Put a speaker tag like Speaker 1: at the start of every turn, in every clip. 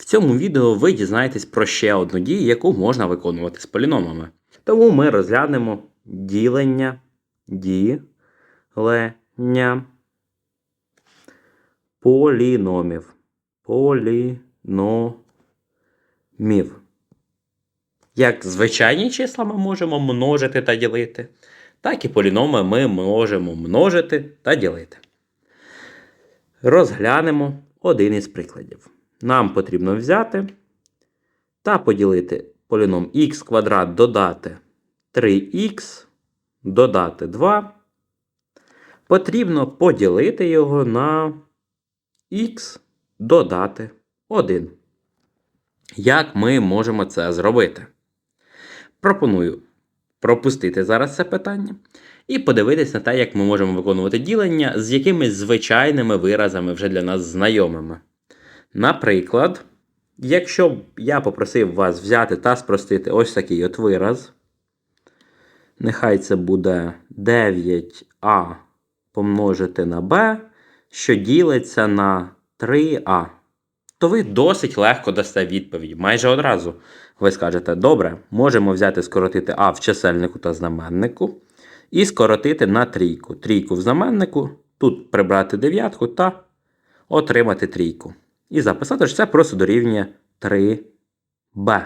Speaker 1: В цьому відео ви дізнаєтесь про ще одну дію, яку можна виконувати з поліномами. Тому ми розглянемо ділення, ділення поліномів. Поліномів. Як звичайні числа ми можемо множити та ділити, так і поліноми ми можемо множити та ділити. Розглянемо один із прикладів. Нам потрібно взяти та поділити поліном х квадрат додати 3х, додати 2. Потрібно поділити його на х додати 1. Як ми можемо це зробити? Пропоную пропустити зараз це питання і подивитися на те, як ми можемо виконувати ділення з якимись звичайними виразами вже для нас знайомими. Наприклад, якщо б я попросив вас взяти та спростити ось такий от вираз, нехай це буде 9а помножити на b, що ділиться на 3а, то ви досить легко дасте відповідь. Майже одразу ви скажете, добре, можемо взяти скоротити а в чисельнику та знаменнику і скоротити на трійку. Трійку в знаменнику, тут прибрати дев'ятку та отримати трійку. І записати, що це просто дорівнює 3b.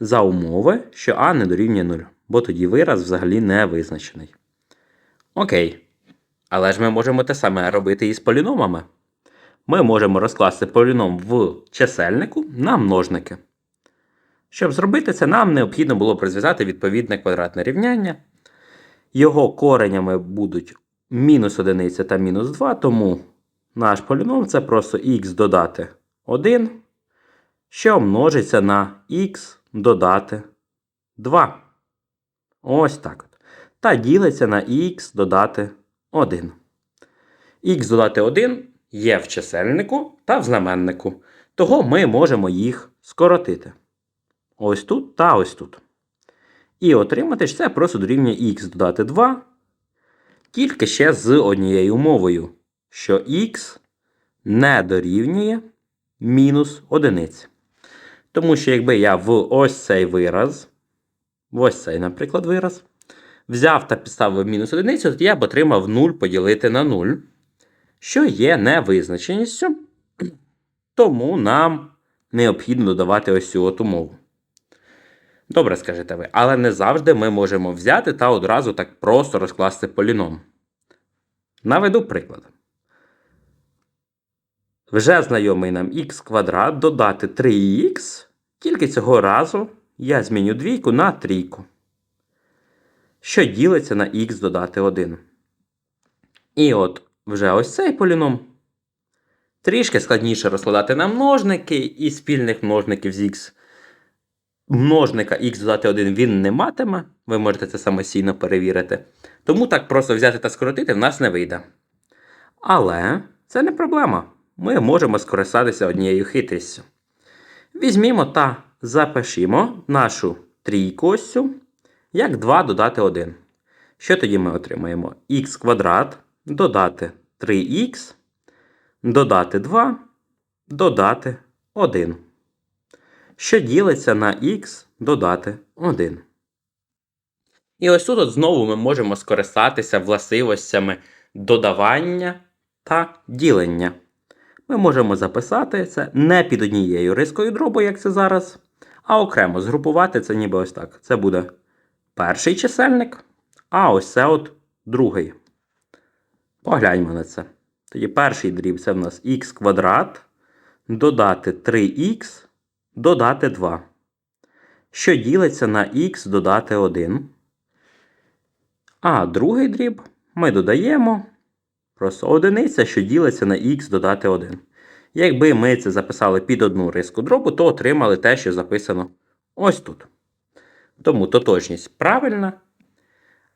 Speaker 1: За умови, що а не дорівнює 0, бо тоді вираз взагалі не визначений. Окей. Але ж ми можемо те саме робити і з поліномами. Ми можемо розкласти поліном в чисельнику на множники. Щоб зробити це, нам необхідно було розв'язати відповідне квадратне рівняння. Його коренями будуть мінус 1 та мінус 2, тому наш поліном це просто х додати 1, що множиться на х додати 2. Ось так. от. Та ділиться на х додати 1. Х додати 1 є в чисельнику та в знаменнику. Того ми можемо їх скоротити. Ось тут та ось тут. І отримати ж це просто дорівнює х додати 2, тільки ще з однією умовою, що х не дорівнює мінус одиниці. Тому що якби я в ось цей вираз, в ось цей, наприклад, вираз, взяв та підставив мінус одиницю, то я б отримав 0 поділити на 0, що є невизначеністю. Тому нам необхідно додавати ось цю от умову. Добре, скажете ви, але не завжди ми можемо взяти та одразу так просто розкласти поліном. Наведу приклад. Вже знайомий нам х квадрат додати 3х, тільки цього разу я зміню двійку на трійку, що ділиться на х додати 1. І от вже ось цей поліном. Трішки складніше розкладати на множники і спільних множників з х. Множника х додати 1 він не матиме, ви можете це самостійно перевірити. Тому так просто взяти та скоротити в нас не вийде. Але це не проблема. Ми можемо скористатися однією хитрістю. Візьмімо та запишімо нашу цю, як 2 додати 1. Що тоді ми отримаємо? х квадрат додати 3х, додати 2, додати 1 що ділиться на х додати 1. І ось тут от знову ми можемо скористатися властивостями додавання та ділення. Ми можемо записати це не під однією рискою дробу, як це зараз, а окремо згрупувати це ніби ось так. Це буде перший чисельник, а ось це от другий. Погляньмо на це. Тоді перший дріб це в нас х квадрат, додати 3х додати 2. Що ділиться на х додати 1. А другий дріб ми додаємо просто одиниця, що ділиться на х додати 1. Якби ми це записали під одну риску дробу, то отримали те, що записано ось тут. Тому тотожність правильна.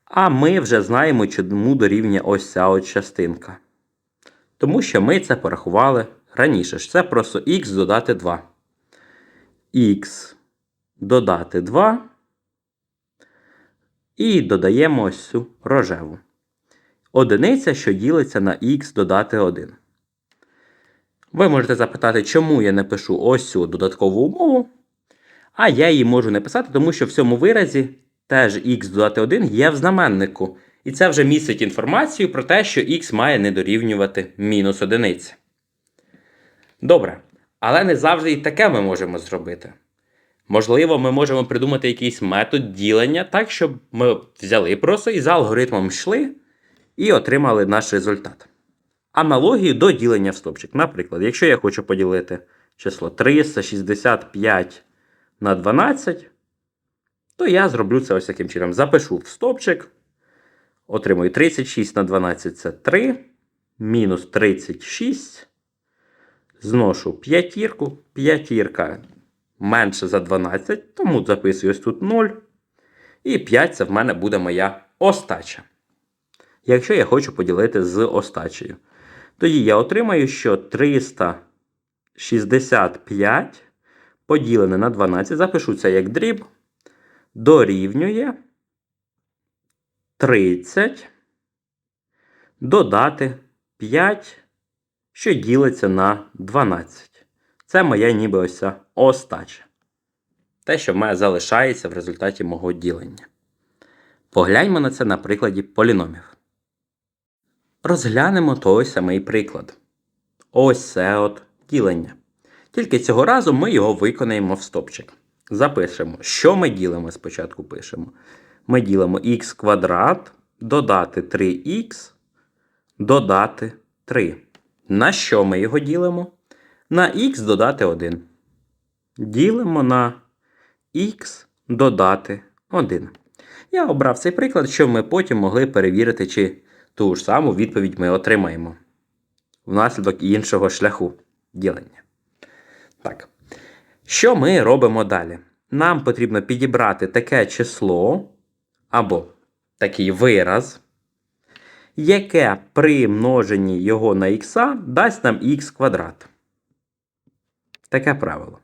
Speaker 1: А ми вже знаємо, чому дорівнює ось ця от частинка. Тому що ми це порахували раніше. Це просто х додати 2 х додати 2. І додаємо ось цю рожеву. Одиниця, що ділиться на х додати 1. Ви можете запитати, чому я не пишу ось цю додаткову умову. А я її можу не писати, тому що в цьому виразі теж х додати 1 є в знаменнику. І це вже містить інформацію про те, що х має не дорівнювати мінус одиниці. Добре. Але не завжди і таке ми можемо зробити. Можливо, ми можемо придумати якийсь метод ділення так, щоб ми взяли просто і за алгоритмом йшли і отримали наш результат. Аналогію до ділення в стопчик. Наприклад, якщо я хочу поділити число 365 на 12, то я зроблю це ось таким чином. Запишу в стопчик. Отримую 36 на 12 це 3. Мінус 36. Зношу п'ятірку. П'ятірка менше за 12, тому записую ось тут 0. І 5 це в мене буде моя остача. Якщо я хочу поділити з остачею, тоді я отримаю, що 365 поділене на 12, запишу це як дріб, дорівнює 30 додати 5, що ділиться на 12. Це моя ніби ось ця остача. Те, що в мене залишається в результаті мого ділення. Погляньмо на це на прикладі поліномів. Розглянемо той самий приклад. Ось це от ділення. Тільки цього разу ми його виконаємо в стопчик. Запишемо, що ми ділимо спочатку пишемо. Ми ділимо х квадрат, додати 3х, додати 3. На що ми його ділимо? На х додати 1. Ділимо на х додати 1. Я обрав цей приклад, щоб ми потім могли перевірити, чи ту ж саму відповідь ми отримаємо внаслідок іншого шляху ділення. Так. Що ми робимо далі? Нам потрібно підібрати таке число або такий вираз, яке при множенні його на х дасть нам х квадрат. Таке правило.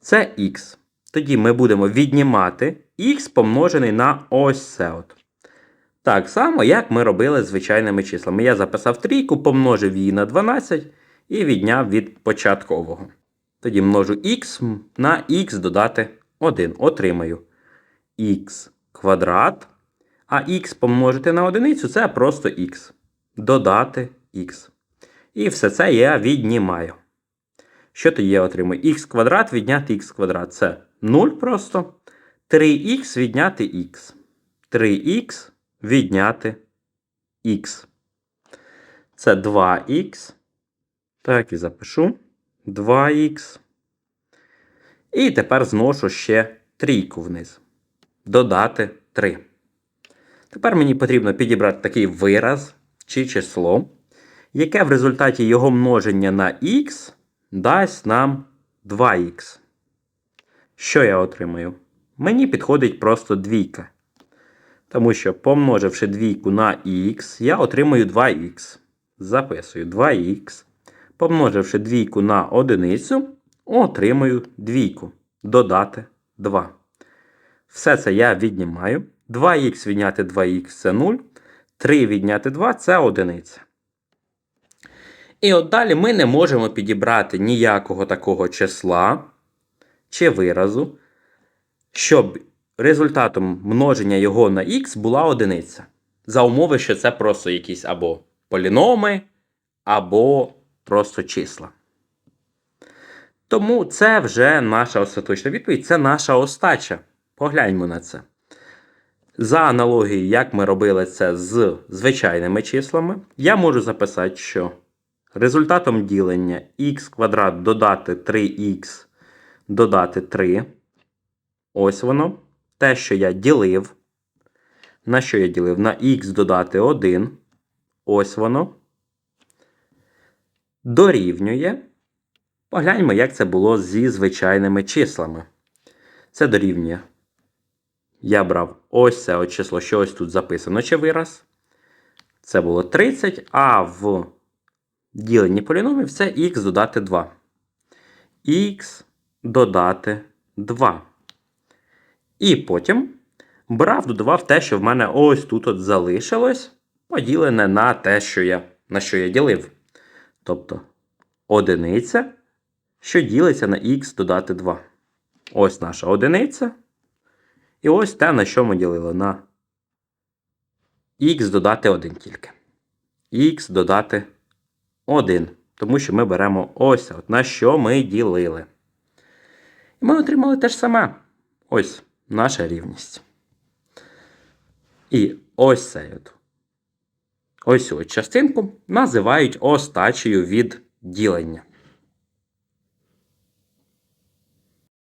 Speaker 1: Це х. Тоді ми будемо віднімати х помножений на ось це от. Так само, як ми робили з звичайними числами. Я записав трійку, помножив її на 12 і відняв від початкового. Тоді множу х на х додати 1. Отримаю х квадрат. А х помножити на одиницю це просто х. Додати х. І все це я віднімаю. Що тоді я отримую? х квадрат відняти х квадрат. Це 0 просто. 3х відняти х. 3х відняти х. Це 2х. Так, і запишу. 2х. І тепер зношу ще трійку вниз. Додати 3. Тепер мені потрібно підібрати такий вираз чи число, яке в результаті його множення на х дасть нам 2х. Що я отримаю? Мені підходить просто двійка. Тому що, помноживши двійку на х, я отримую 2х. Записую 2х. Помноживши двійку на одиницю, отримую двійку. Додати 2. Все це я віднімаю. 2х відняти 2х це 0. 3 відняти 2 це одиниця. І от далі ми не можемо підібрати ніякого такого числа чи виразу, щоб результатом множення його на х була одиниця. За умови, що це просто якісь або поліноми, або просто числа. Тому це вже наша остаточна відповідь, це наша остача. Погляньмо на це. За аналогією, як ми робили це з звичайними числами, я можу записати, що результатом ділення х квадрат додати 3х додати 3. Ось воно. Те, що я ділив. На що я ділив? На х додати 1. Ось воно. Дорівнює. Погляньмо, як це було зі звичайними числами. Це дорівнює. Я брав ось це от число, що ось тут записано чи вираз. Це було 30, а в діленні поліномів це х додати 2. Х додати 2. І потім брав, додавав те, що в мене ось тут от залишилось, поділене на те, що я, на що я ділив. Тобто одиниця, що ділиться на х додати 2. Ось наша одиниця. І ось те, на що ми ділили на х додати 1 тільки. х додати 1. Тому що ми беремо ось от, на що ми ділили. І ми отримали те ж саме. Ось наша рівність. І ось цей от. Ось цю частинку називають остачею від ділення.